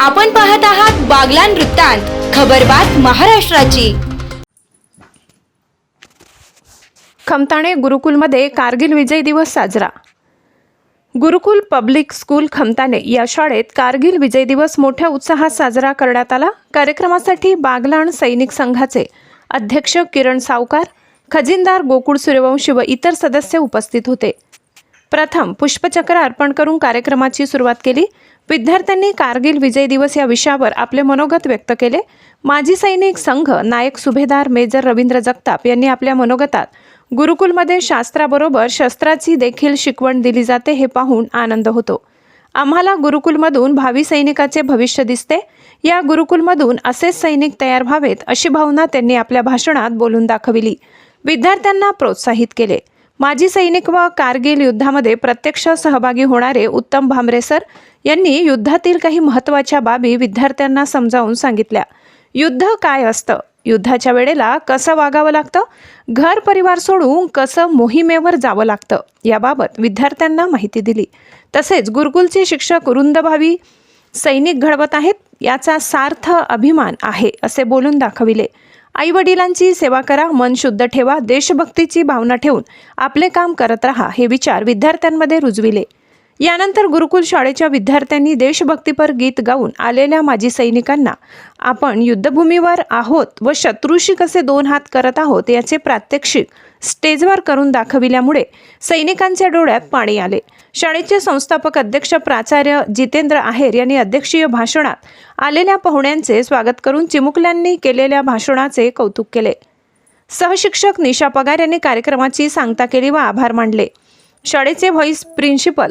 आपण पाहत आहात बागलान वृत्तांत खबरबात महाराष्ट्राची. खमताणे गुरुकुलमध्ये कारगिल विजय दिवस साजरा. गुरुकुल पब्लिक स्कूल खमताणे या शाळेत कारगिल विजय दिवस मोठ्या उत्साहात साजरा करण्यात आला. कार्यक्रमासाठी बागलाण सैनिक संघाचे अध्यक्ष किरण सावकार खजिनदार गोकुळ सूर्यवंशी व इतर सदस्य उपस्थित होते. प्रथम पुष्पचक्र अर्पण करून कार्यक्रमाची सुरुवात केली. विद्यार्थ्यांनी कारगिल विजय दिवस या विषयावर आपले मनोगत व्यक्त केले. माजी सैनिक संघ नायक सुभेदार मेजर रवींद्र जगताप यांनी आपल्या मनोगतात गुरुकुलमध्ये शास्त्राबरोबर शस्त्राची देखील शिकवण दिली जाते हे पाहून आनंद होतो. आम्हाला गुरुकुलमधून भावी सैनिकाचे भविष्य दिसते. या गुरुकुलमधून असेच सैनिक तयार व्हावेत अशी भावना त्यांनी आपल्या भाषणात बोलून दाखविली. विद्यार्थ्यांना प्रोत्साहित केले. माजी सैनिक व कारगिल युद्धामध्ये प्रत्यक्ष सहभागी होणारे उत्तम भामरे सर यांनी युद्धातील काही महत्त्वाच्या बाबी विद्यार्थ्यांना समजावून सांगितल्या. युद्ध काय असतं? युद्धाच्या वेळेला कसं वागावं लागतं? घर परिवार सोडून कसं मोहिमेवर जावं लागतं? याबाबत विद्यार्थ्यांना माहिती दिली. तसेच गुरुकुलचे शिक्षक रुंदभावी सैनिक घडवत आहेत याचा सार्थ अभिमान आहे असे बोलून दाखविले. आईवडिलांची सेवा करा मन शुद्ध ठेवा देशभक्तीची भावना ठेवून आपले काम करत राहा हे विचार विद्यार्थ्यांमध्ये रुजविले. यानंतर गुरुकुल शाळेच्या विद्यार्थ्यांनी देशभक्तीपर गीत गाऊन आलेल्या माजी सैनिकांना आपण युद्धभूमीवर आहोत व शत्रूशी कसे दोन हात करत आहोत याचे प्रात्यक्षिक स्टेजवर करून दाखविल्यामुळे सैनिकांच्या डोळ्यात पाणी आले. शाळेचे संस्थापक अध्यक्ष प्राचार्य जितेंद्र आहेर यांनी अध्यक्षीय भाषणात आलेल्या पाहुण्यांचे स्वागत करून चिमुकल्यांनी केलेल्या भाषणाचे कौतुक केले. सहशिक्षक निशा पगार यांनी कार्यक्रमाची सांगता केली व आभार मानले. शाळेचे vice principal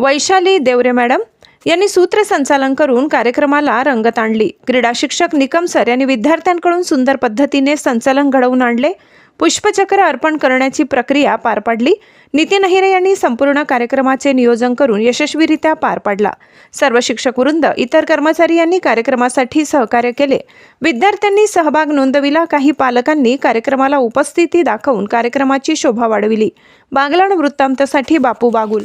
Vaishali Deore madam यांनी सूत्रसंचालन करून कार्यक्रमाला रंगत आणली. क्रीडा शिक्षक निकम सर यांनी विद्यार्थ्यांकडून सुंदर पद्धतीने संचालन घडवून आणले. पुष्पचक्र अर्पण करण्याची प्रक्रिया पार पाडली. नितीन अहिरे यांनी संपूर्ण कार्यक्रमाचे नियोजन करून यशस्वीरित्या पार पाडला. सर्व शिक्षक वृंद इतर कर्मचारी यांनी कार्यक्रमासाठी सहकार्य केले. विद्यार्थ्यांनी सहभाग नोंदविला. काही पालकांनी कार्यक्रमाला उपस्थिती दाखवून कार्यक्रमाची शोभा वाढविली. बागलाण वृत्तांतसाठी बापू बागुल